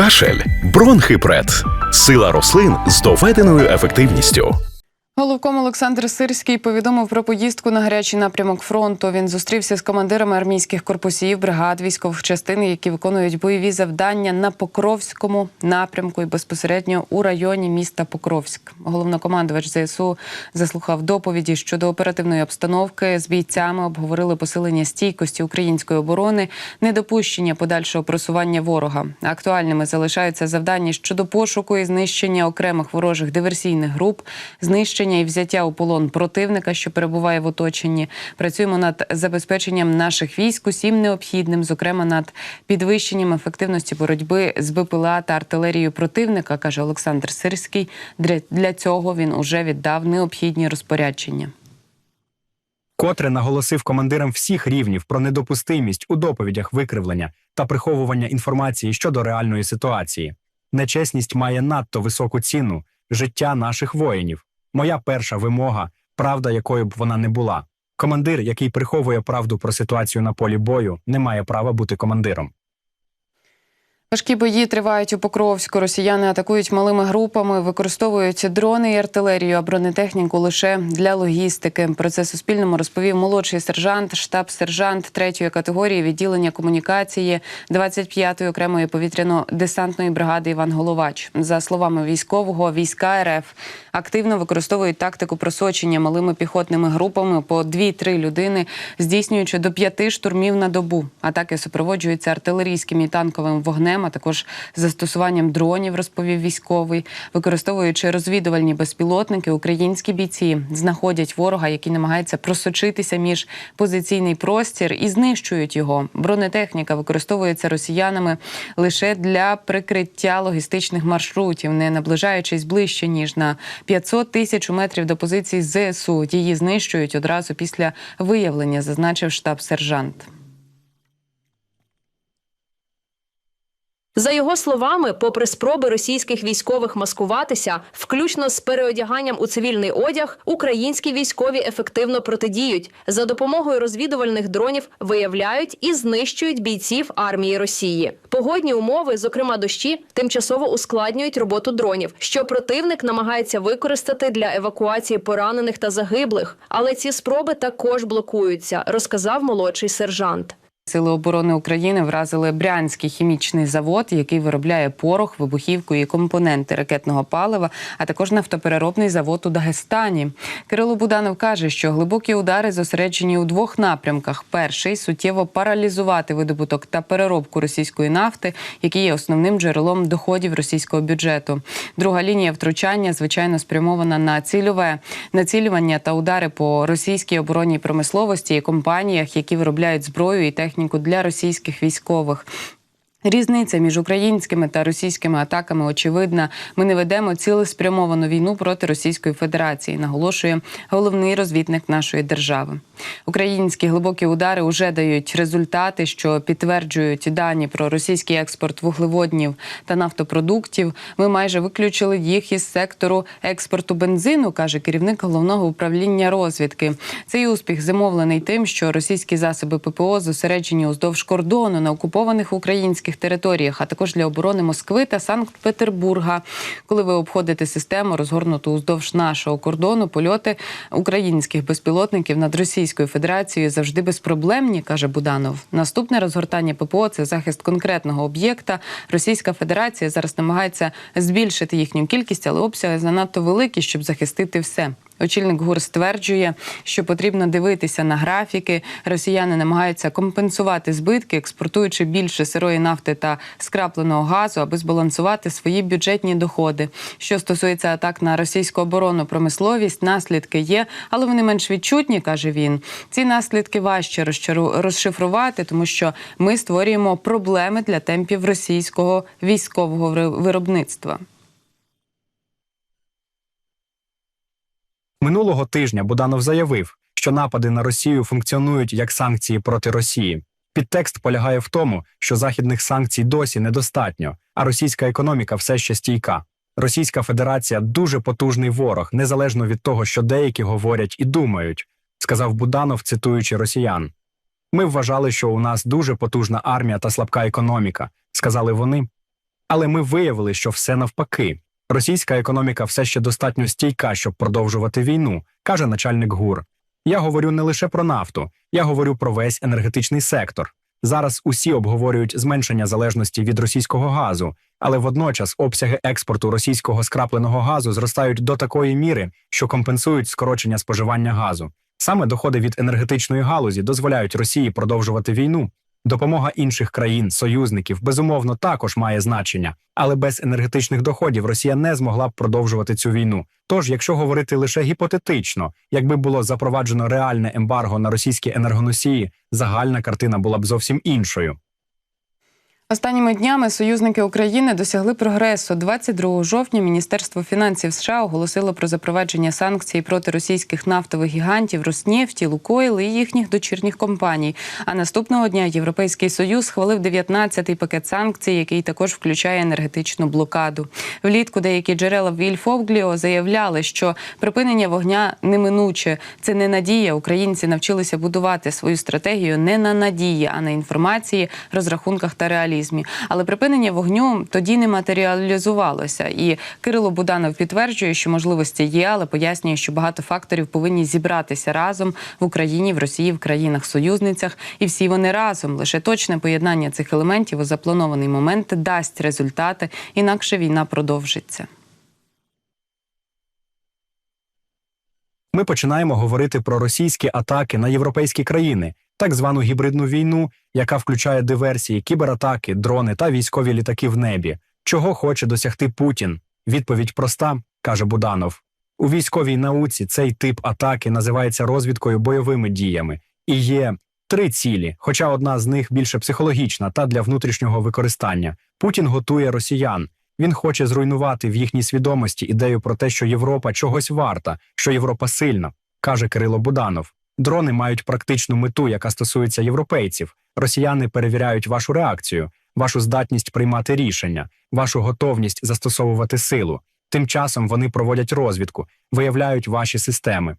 Кашель, бронхипред, сила рослин з доведеною ефективністю. Головком Олександр Сирський повідомив про поїздку на гарячий напрямок фронту. Він зустрівся з командирами армійських корпусів, бригад, військових частин, які виконують бойові завдання на Покровському напрямку і безпосередньо у районі міста Покровськ. Головнокомандувач ЗСУ заслухав доповіді щодо оперативної обстановки. З бійцями обговорили посилення стійкості української оборони, недопущення подальшого просування ворога. Актуальними залишаються завдання щодо пошуку і знищення окремих ворожих диверсійних груп, знищення і взяття у полон противника, що перебуває в оточенні. Працюємо над забезпеченням наших військ усім необхідним, зокрема над підвищенням ефективності боротьби з БПЛА та артилерією противника, каже Олександр Сирський. Для цього він уже віддав необхідні розпорядження. Котре наголосив командирам всіх рівнів про недопустимість у доповідях викривлення та приховування інформації щодо реальної ситуації. Нечесність має надто високу ціну життя наших воїнів. Моя перша вимога, правда, якою б вона не була. Командир, який приховує правду про ситуацію на полі бою, не має права бути командиром. Важкі бої тривають у Покровську. Росіяни атакують малими групами, використовують дрони і артилерію, а бронетехніку лише для логістики. Про це Суспільному розповів молодший сержант, штаб-сержант третьої категорії відділення комунікації 25-ї окремої повітряно-десантної бригади Іван Головач. За словами військового, війська РФ активно використовують тактику просочення малими піхотними групами по 2-3 людини, здійснюючи до п'яти штурмів на добу. Атаки супроводжуються артилерійським і танковим вогнем, а також застосуванням дронів, розповів військовий. Використовуючи розвідувальні безпілотники, українські бійці знаходять ворога, який намагається просочитися між позиційний простір і знищують його. Бронетехніка використовується росіянами лише для прикриття логістичних маршрутів, не наближаючись ближче ніж на 500 тисяч метрів до позицій ЗСУ. Її знищують одразу після виявлення, зазначив штаб-сержант. За його словами, попри спроби російських військових маскуватися, включно з переодяганням у цивільний одяг, українські військові ефективно протидіють за допомогою розвідувальних дронів виявляють і знищують бійців армії Росії. Погодні умови, зокрема дощі, тимчасово ускладнюють роботу дронів, що противник намагається використати для евакуації поранених та загиблих. Але ці спроби також блокуються, розказав молодший сержант. Сили оборони України вразили Брянський хімічний завод, який виробляє порох, вибухівку і компоненти ракетного палива, а також нафтопереробний завод у Дагестані. Кирило Буданов каже, що глибокі удари зосереджені у двох напрямках: перший суттєво паралізувати видобуток та переробку російської нафти, які є основним джерелом доходів російського бюджету. Друга лінія втручання, звичайно, спрямована на цільове націлювання та удари по російській оборонній промисловості і компаніях, які виробляють зброю і техніку для російських військових. Різниця між українськими та російськими атаками очевидна. Ми не ведемо цілеспрямовану війну проти Російської Федерації, наголошує головний розвідник нашої держави. Українські глибокі удари вже дають результати, що підтверджують дані про російський експорт вуглеводнів та нафтопродуктів. Ми майже виключили їх із сектору експорту бензину, каже керівник головного управління розвідки. Цей успіх зумовлений тим, що російські засоби ППО зосереджені уздовж кордону на окупованих українських територіях, а також для оборони Москви та Санкт-Петербурга. Коли ви обходите систему, розгорнуту уздовж нашого кордону, польоти українських безпілотників над Російською Федерацією завжди безпроблемні, каже Буданов. Наступне розгортання ППО це захист конкретного об'єкта. Російська Федерація зараз намагається збільшити їхню кількість, але обсяги занадто великі, щоб захистити все. Очільник ГУР стверджує, що потрібно дивитися на графіки. Росіяни намагаються компенсувати збитки, експортуючи більше сирої нафти та скрапленого газу, аби збалансувати свої бюджетні доходи. Що стосується атак на російську оборонну промисловість, наслідки є, але вони менш відчутні, каже він. Ці наслідки важче розшифрувати, тому що ми створюємо проблеми для темпів російського військового виро- виробництва. Минулого тижня Буданов заявив, що напади на Росію функціонують як санкції проти Росії. Підтекст полягає в тому, що західних санкцій досі недостатньо, а російська економіка все ще стійка. Російська Федерація дуже потужний ворог, незалежно від того, що деякі говорять і думають, сказав Буданов, цитуючи росіян. Ми вважали, що у нас дуже потужна армія та слабка економіка, сказали вони. Але ми виявили, що все навпаки. Російська економіка все ще достатньо стійка, щоб продовжувати війну, каже начальник ГУР. Я говорю не лише про нафту, я говорю про весь енергетичний сектор. Зараз усі обговорюють зменшення залежності від російського газу, але водночас обсяги експорту російського скрапленого газу зростають до такої міри, що компенсують скорочення споживання газу. Саме доходи від енергетичної галузі дозволяють Росії продовжувати війну. Допомога інших країн, союзників, безумовно, також має значення, але без енергетичних доходів Росія не змогла б продовжувати цю війну. Тож, якщо говорити лише гіпотетично, якби було запроваджено реальне ембарго на російські енергоносії, загальна картина була б зовсім іншою. Останніми днями союзники України досягли прогресу. 22 жовтня Міністерство фінансів США оголосило про запровадження санкцій проти російських нафтових гігантів Роснефті, Лукойл і їхніх дочірніх компаній. А наступного дня Європейський Союз схвалив 19-й пакет санкцій, який також включає енергетичну блокаду. Влітку деякі джерела в Вільфогліо заявляли, що припинення вогня неминуче. Це не надія. Українці навчилися будувати свою стратегію не на надії, а на інформації, розрахунках та реалізмі. Але припинення вогню тоді не матеріалізувалося. І Кирило Буданов підтверджує, що можливості є, але пояснює, що багато факторів повинні зібратися разом в Україні, в Росії, в країнах-союзницях, і всі вони разом. Лише точне поєднання цих елементів у запланований момент дасть результати, інакше війна продовжиться. Ми починаємо говорити про російські атаки на європейські країни, так звану гібридну війну, яка включає диверсії, кібератаки, дрони та військові літаки в небі. Чого хоче досягти Путін? Відповідь проста, каже Буданов. У військовій науці цей тип атаки називається розвідкою бойовими діями і є три цілі, хоча одна з них більше психологічна та для внутрішнього використання. Путін готує росіян. Він хоче зруйнувати в їхній свідомості ідею про те, що Європа чогось варта, що Європа сильна, каже Кирило Буданов. Дрони мають практичну мету, яка стосується європейців. Росіяни перевіряють вашу реакцію, вашу здатність приймати рішення, вашу готовність застосовувати силу. Тим часом вони проводять розвідку, виявляють ваші системи.